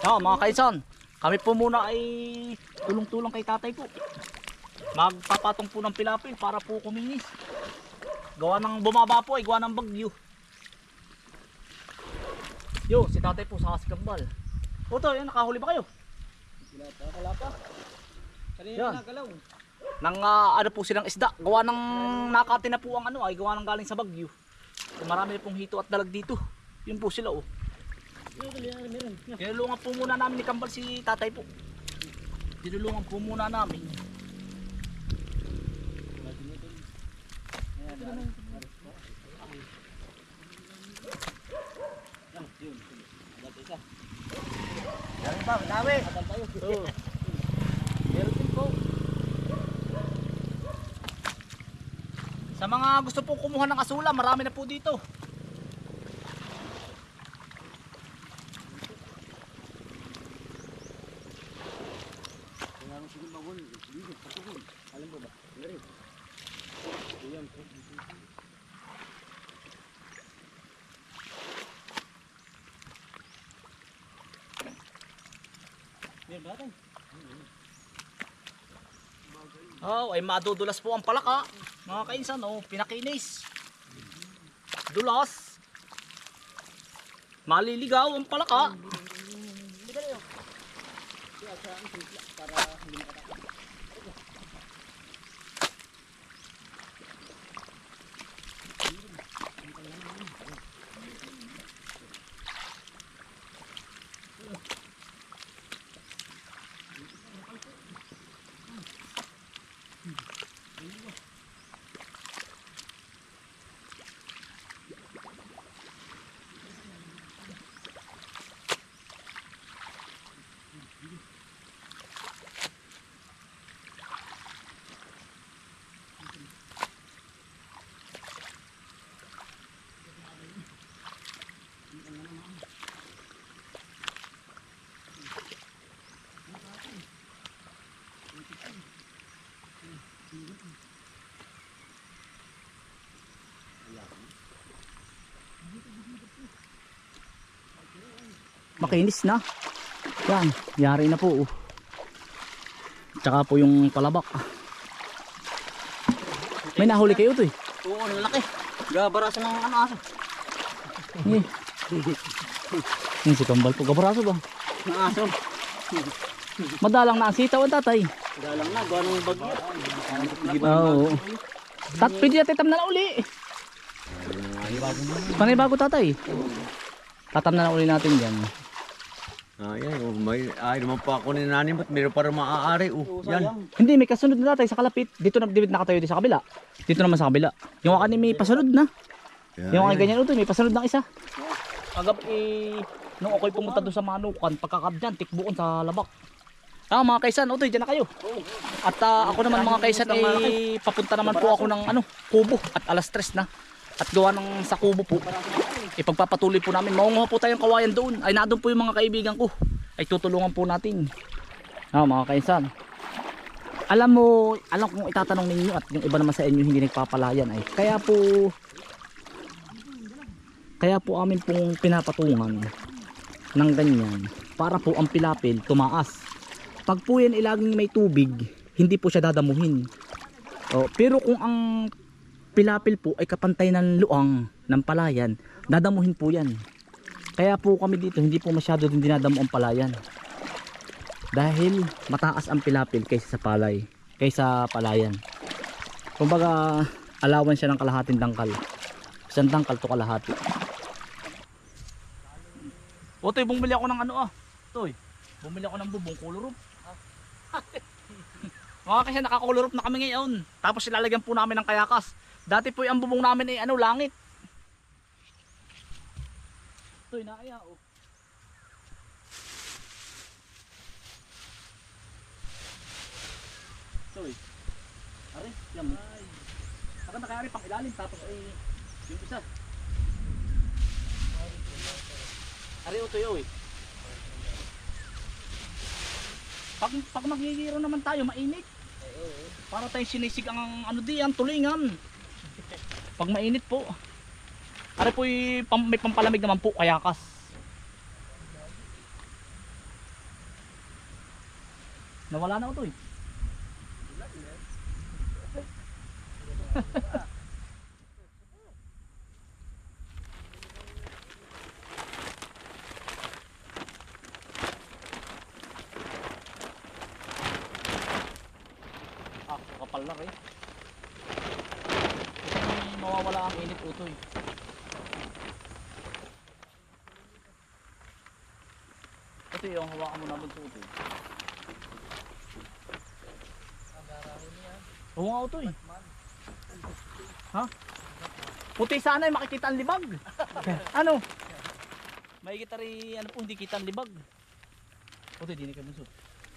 Ah, mga kaisan, kami po muna ay tulong-tulong kay tatay po. Magpapatong po ng pilapil para po kuminis. Gawa ng bumaba po ay gawa ng bagyo. Yo, si tatay po sa kasikambal. Oto, yan, nakahuli ba kayo? Wala pa. Kanina nagalaw. Nang ah, ano po silang isda. Gawa ng nakati na po ang ano ay gawa ng galing sa bagyo. Marami na pong hito at dalag dito. Yun po sila oh. Meron. Tinulungan po muna namin ni Kambal si tatay po. Tinulungan po muna namin. Yan pa, dami. Oo. Meron din po. Sa mga gusto po kumuha ng asula, marami na po dito. Oh, ay madudulas po ang palaka. Mga kainsan, oh, pinakinis. Dulas. Maliligaw ang palaka. Makinis na. Yan, yari na po. oh. Tsaka po yung palabak. May nahuli kayo to eh. Oo, ang laki. Gabarasan ng ano aso. Eh. Yung si Kambal po, gabaraso ba? Ng aso. Madalang na ang sitaw ang tatay. Dalang na, gawa ng bagyo. Oo. Tat, pwede natin tam na na uli. Panay bago tatay. Tatam na na uli natin yan. Ayan, oh, may ay naman pa ako ni nani ba't meron para maaari oh. Yan. Hindi, may kasunod na tatay sa kalapit. Dito na dibit nakatayo din sa kabila. Dito naman sa kabila. Yung akin may pasunod na. Yung akin ganyan utoy, may pasunod ng isa. Agap eh, nung ako'y pumunta doon sa Manukan, pagkakabdyan, tikbuon sa labak. Ah, mga kaisan, utoy, dyan na kayo. At ah, ako naman mga kaisan, eh, papunta naman po ako ng ano, kubo at alas tres na. At gawa ng sa kubo po, ipagpapatuloy po namin. Maunguha po tayong kawayan doon. Ay, nandun po yung mga kaibigan ko. Ay, tutulungan po natin. Ah, mga kaisan. Alam mo, alam kong itatanong ninyo at yung iba naman sa inyo hindi nagpapalayan ay. Kaya po, kaya po amin pong pinapatungan ng ganyan para po ang pilapil tumaas. Pag po yan ilaging may tubig, hindi po siya dadamuhin. O, pero kung ang pilapil po ay kapantay ng luang ng palayan, dadamuhin po yan. Kaya po kami dito hindi po masyado din dinadamo ang palayan. Dahil mataas ang pilapil kaysa sa palay, kaysa palayan. Kumbaga, alawan siya ng kalahating dangkal. Isang dangkal to kalahati. Otoy, bumili ako ng ano ah. Toy, bumili ako ng bubong kulurup. Mga kasi nakakulurup na kami ngayon. Tapos ilalagyan po namin ng kayakas. Dati po yung bubong namin ay ano, langit. Toy, naaya oh. Toy. Ari, yan mo. Saka nakayari pang ilalim tapos ay yung isa. Ari utoy oy. Pag pag magigiro naman tayo mainit. Para tayong sinisig ang ano di ang tulingan. Pag mainit po. Ari po pam, may pampalamig naman po kaya kas. Nawala na ito eh. Ah, kapal na rin. Kasi utoy. Ito yung hawakan mo namin sa utoy. Oo nga utoy. Ha? Puti sana eh, makikita ang libag. ano? May kita rin, ano po, hindi kita ang libag. Utoy, di na ka bunso.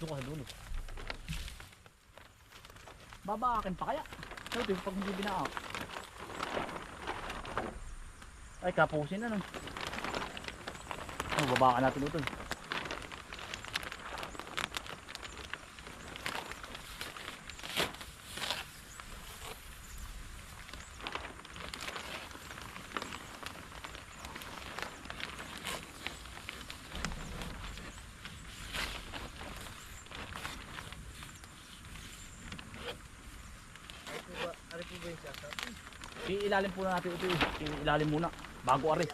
Doon ka sa dulo. Baba akin pa kaya. Yung pag hindi binaak. Ay kapusin na no. Oh, baba ka natin ito. Iilalim po natin ito. Iilalim muna. Bago ari.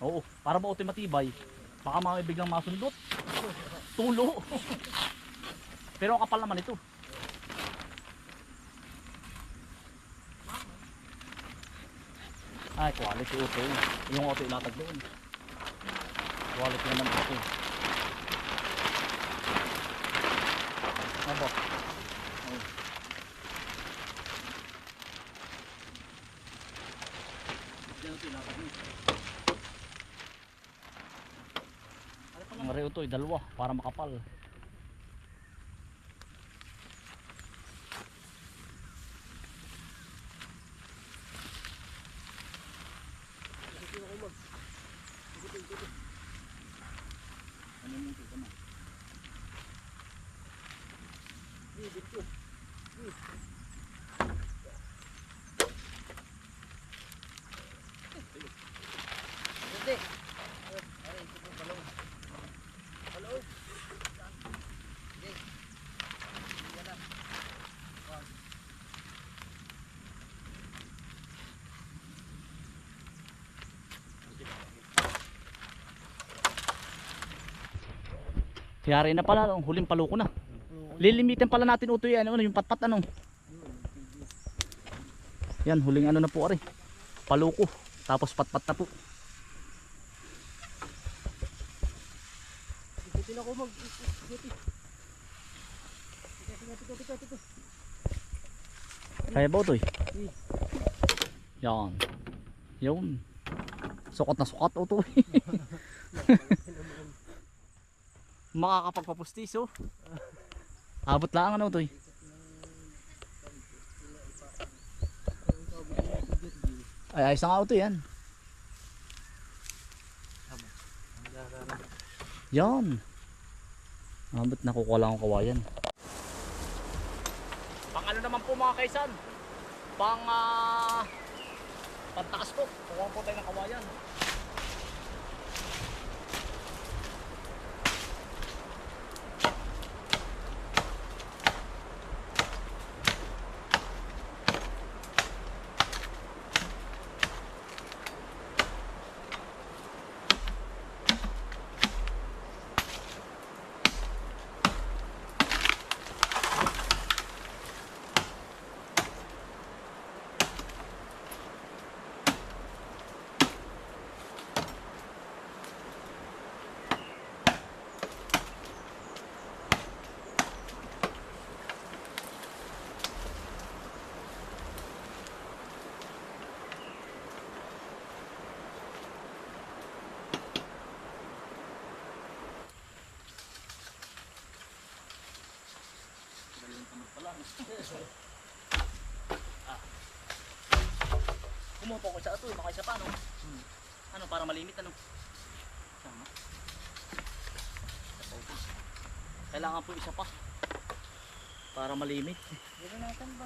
Oo. Para ba ito matibay. Baka mamay biglang masundot. Tulo. Pero kapal naman ito. Ay, quality ito. eh. Yung auto ilatag doon. Quality naman ito. Abo. Oh. Yan ito ilatag doon. Ang reo to, dalawa para makapal. Yari na pala, ang huling paluko na. Lilimitin pala natin utoy ano, yung patpat ano. Yan, huling ano na po ari. Paluko, tapos patpat na po. Kaya ba utoy? Yan. Yun. Sukat na sukat utoy. makakapagpapustis oh. Abot lang ano to eh. Ay ayos na nga ito yan. Yan. Abot na kukuha lang ang kawayan. Pang ano naman po mga kaisan? Pang uh, pantakas po. Kukuha po tayo ng kawayan. Kumuha po ko sa ito, baka isa pa no. Ano para malimit ano. Tama. Kailangan po isa pa. Para malimit. Dito natin ba?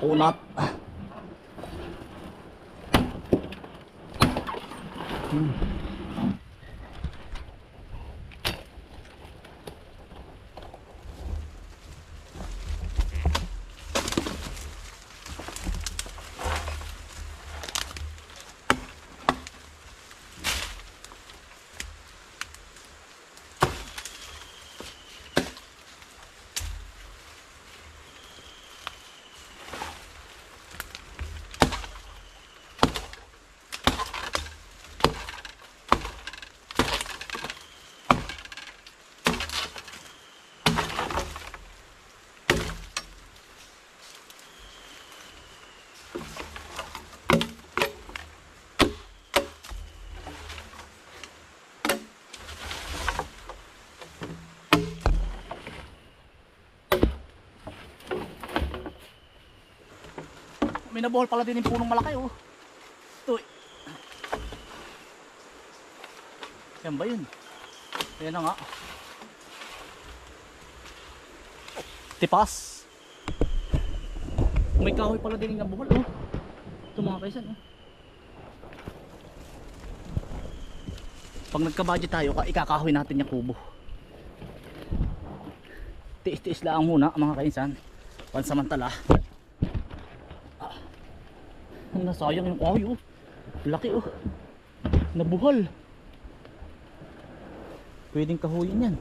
Kunat. Hmm. May nabuhol pala din yung punong malaki oh. Ito eh. Yan ba yun? Ayan nga. Tipas. May kahoy pala din yung nabuhol oh. Ito mga kaisan oh. Pag nagka-budget tayo, ka- ikakahoy natin yung kubo. Tiis-tiis lang muna mga kaisan. Pansamantala. Ang nasayang yung kahoy oh. Laki oh. Nabuhal. Pwedeng kahoyin yan.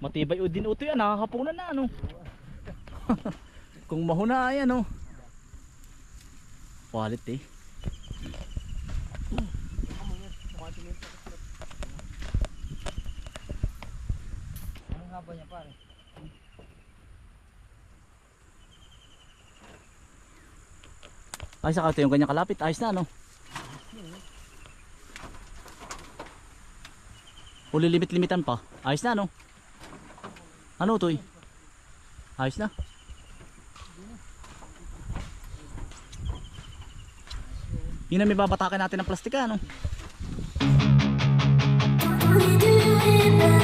Matibay o din uto yan, nakakapunan na ano. Kung mahuna ay ano. Quality. Ano nga ba pare? Ay saka ito yung kanyang kalapit, ayos na ano. Uli limit-limitan pa. Ayos na ano. Ano to? Ayos na. Yun na may babatakan natin ng plastika it, we do it.